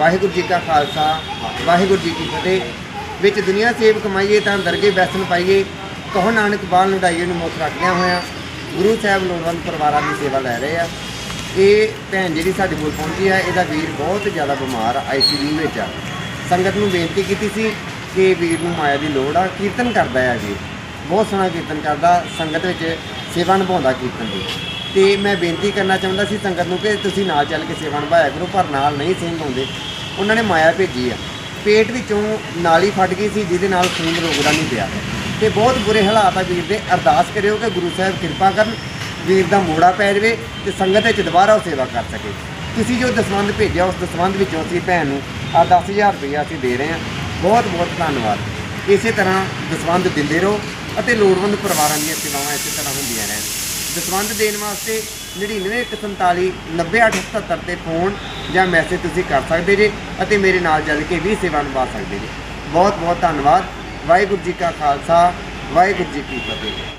ਵਾਹਿਗੁਰੂ ਜੀ ਕਾ ਖਾਲਸਾ, ਵਾਹਿਗੁਰੂ ਜੀ ਕੀ ਫਤਿਹ। ਵਿੱਚ ਦੁਨੀਆ ਸੇਵ ਕਮਾਈਏ ਤਾਂ ਦਰਗੇ ਬੈਸਨ ਪਾਈਏ। ਕਹੋ ਨਾਨਕ ਬਾਲ ਲੁਡਾਈਏ ਨੂੰ ਮੁੱਖ ਰੱਖਦਿਆਂ ਹੋਇਆ ਗੁਰੂ ਸਾਹਿਬ ਲੋੜਵੰਦ ਪਰਿਵਾਰਾਂ ਦੀ ਸੇਵਾ ਲੈ ਰਹੇ ਆ। ਇਹ ਭੈਣ ਜਿਹੜੀ ਸਾਡੇ ਕੋਲ ਪਹੁੰਚੀ ਹੈ ਇਹਦਾ ਵੀਰ ਬਹੁਤ ਜ਼ਿਆਦਾ ਬਿਮਾਰ ਆ ਆਈਸੀਯੂ ਵਿੱਚ ਆ। ਸੰਗਤ ਨੂੰ ਬੇਨਤੀ ਕੀਤੀ ਸੀ ਕਿ ਵੀਰ ਨੂੰ ਮਾਇਆ ਦੀ ਲੋੜ ਆ, ਕੀਰਤਨ ਕਰਦਾ ਹੈ ਜੀ। ਬਹੁਤ ਸੋਹਣਾ ਕੀਰਤਨ ਕਰਦਾ, ਸੰਗਤ ਵਿੱਚ ਸੇਵਾ ਨਿਭਾਉਂਦਾ ਕੀਰਤਨ ਦੀ। ਤੇ ਮੈਂ ਬੇਨਤੀ ਕਰਨਾ ਚਾਹੁੰਦਾ ਸੀ ਸੰਗਤ ਨੂੰ ਕਿ ਤੁਸੀਂ ਨਾਲ ਚੱਲ ਕੇ ਸੇਵਾ ਨਿਭਾਇਆ ਕਰੋ, ਪਰ ਨਾਲ ਨਹੀਂ ਸਿੰਘ ਆਉਂਦੇ। ਉਹਨਾਂ ਨੇ ਮਾਇਆ ਭੇਜੀ ਆ। ਪੇਟ ਵਿੱਚੋਂ ਨਾਲੀ ਫਟ ਗਈ ਸੀ, ਜਿਹਦੇ ਨਾਲ ਖੂਨ ਰੋਕਦਾ ਨਹੀਂ ਪਿਆ। ਤੇ ਬਹੁਤ ਬੁਰੇ ਹਾਲਾਤ ਆ ਵੀਰ ਦੇ। ਅਰਦਾਸ ਕਰਿਓ ਕਿ ਗੁਰੂ ਸਾਹਿਬ ਕਿਰਪਾ ਕਰਨ, ਵੀਰ ਦਾ ਮੋੜਾ ਪੈ ਜਾਵੇ ਤੇ ਸੰਗਤ ਵਿੱਚ ਦੁਬਾਰਾ ਉਹ ਸੇਵਾ ਕਰ ਸਕੇ। ਤੁਸੀਂ ਜੋ ਦਸਵੰਧ ਭੇਜਿਆ, ਉਸ ਦਸਵੰਧ ਵਿੱਚੋਂ ਅਸੀਂ ਭੈਣ ਨੂੰ ਆ 10000 ਰੁਪਏ ਅਸੀਂ ਦੇ ਰਹੇ ਹਾਂ। ਬਹੁਤ ਬਹੁਤ ਧੰਨਵਾਦ। ਇਸੇ ਤਰ੍ਹਾਂ ਦਸਵੰਧ ਦਿੰਦੇ ਰਹੋ ਅਤੇ ਲੋੜਵੰਦ ਪਰਿਵਾਰਾਂ ਦੀਆਂ ਸੇਵਾਵਾਂ ਇਸੇ ਤਰ੍ਹਾਂ ਹੁੰਦੀਆਂ ਰਹਿਣ। ਦਸਵੰਧ ਦੇਣ ਵਾਸਤੇ 9947 90877 ਤੇ ਫੋਨ ਜਾਂ ਮੈਸੇਜ ਤੁਸੀਂ ਕਰ ਸਕਦੇ ਜੇ ਅਤੇ ਮੇਰੇ ਨਾਲ ਜਲ ਕੇ ਵੀ ਸੇਵਾ ਨਿਭਾ ਸਕਦੇ ਜੇ। ਬਹੁਤ ਬਹੁਤ ਧੰਨਵਾਦ। ਵਾਹਿਗੁਰੂ ਜੀ ਕਾ ਖਾਲਸਾ, ਵਾਹਿਗੁਰੂ ਜੀ ਕੀ ਫਤਿਹ।